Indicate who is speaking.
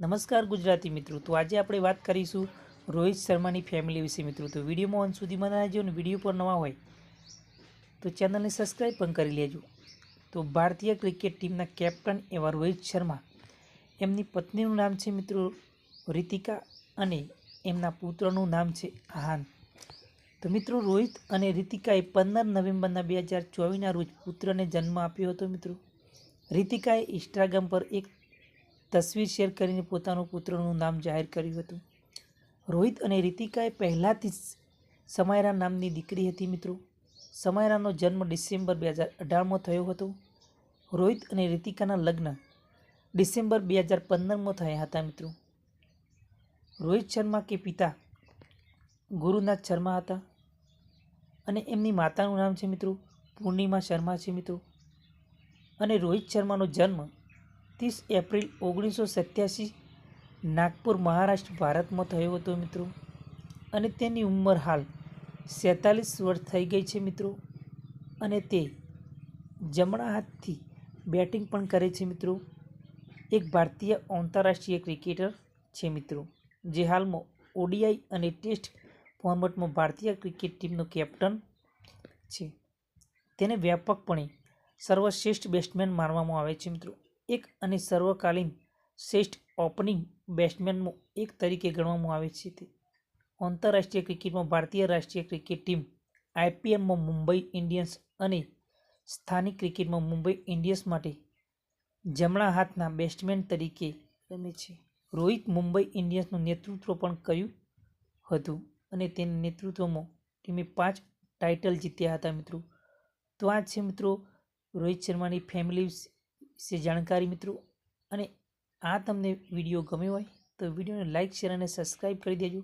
Speaker 1: નમસ્કાર ગુજરાતી મિત્રો. તો આજે આપણે વાત કરીશું રોહિત શર્માની ફેમિલી વિશે મિત્રો. તો વિડીયોમાં અંત સુધીમાં રહેજો અને વીડિયો પર નવા હોય તો ચેનલને સબસ્ક્રાઈબ પણ કરી લેજો. તો ભારતીય ક્રિકેટ ટીમના કેપ્ટન એવા રોહિત શર્મા, એમની પત્નીનું નામ છે મિત્રો રીતિકા અને એમના પુત્રનું નામ છે આહાન. તો મિત્રો રોહિત અને રીતિકાએ પંદર નવેમ્બરના બે હજાર ચોવીસના રોજ પુત્રને જન્મ આપ્યો હતો મિત્રો. રીતિકાએ ઇન્સ્ટાગ્રામ પર એક તસવીર શેર કરીને પોતાનું પુત્રનું નામ જાહેર કર્યું હતું. રોહિત અને રીતિકાએ પહેલાંથી જ સમાયરા નામની દીકરી હતી મિત્રો. સમાયરાનો જન્મ ડિસેમ્બર બે હજાર અઢારમાં થયો હતો. રોહિત અને રીતિકાના લગ્ન ડિસેમ્બર બે હજાર પંદરમાં થયા હતા મિત્રો. રોહિત શર્મા કે પિતા ગુરુનાથ શર્મા હતા અને એમની માતાનું નામ છે મિત્રો પૂર્ણિમા શર્મા છે મિત્રો. અને રોહિત શર્માનો જન્મ ત્રીસ એપ્રિલ ઓગણીસો સત્યાસી નાગપુર, મહારાષ્ટ્ર, ભારતમાં થયો હતો મિત્રો. અને તેની ઉંમર હાલ સેતાલીસ વર્ષ થઈ ગઈ છે મિત્રો. અને તે જમણા હાથથી બેટિંગ પણ કરે છે મિત્રો. એક ભારતીય આંતરરાષ્ટ્રીય ક્રિકેટર છે મિત્રો, જે હાલમાં ઓડીઆઈ અને ટેસ્ટ ફોર્મેટમાં ભારતીય ક્રિકેટ ટીમનો કેપ્ટન છે. તેને વ્યાપકપણે સર્વશ્રેષ્ઠ બેટ્સમેન માનવામાં આવે છે મિત્રો. એક અને સર્વકાલીન શ્રેષ્ઠ ઓપનિંગ બેટ્સમેનમાં એક તરીકે ગણવામાં આવે છે તે. આંતરરાષ્ટ્રીય ક્રિકેટમાં ભારતીય રાષ્ટ્રીય ક્રિકેટ ટીમ આઈપીએલમાં મુંબઈ ઇન્ડિયન્સ અને સ્થાનિક ક્રિકેટમાં મુંબઈ ઇન્ડિયન્સ માટે જમણા હાથના બેટ્સમેન તરીકે રમે છે. રોહિત મુંબઈ ઇન્ડિયન્સનું નેતૃત્વ પણ કર્યું હતું અને તેના નેતૃત્વમાં ટીમે પાંચ ટાઇટલ જીત્યા હતા મિત્રો. તો આ છે મિત્રો રોહિત શર્માની ફેમિલી વિશે જાણકારી મિત્રો. અને આ તમને વીડિયો ગમ્યો હોય તો વિડીયોને લાઇક શેર અને સબસ્ક્રાઈબ કરી દેજો.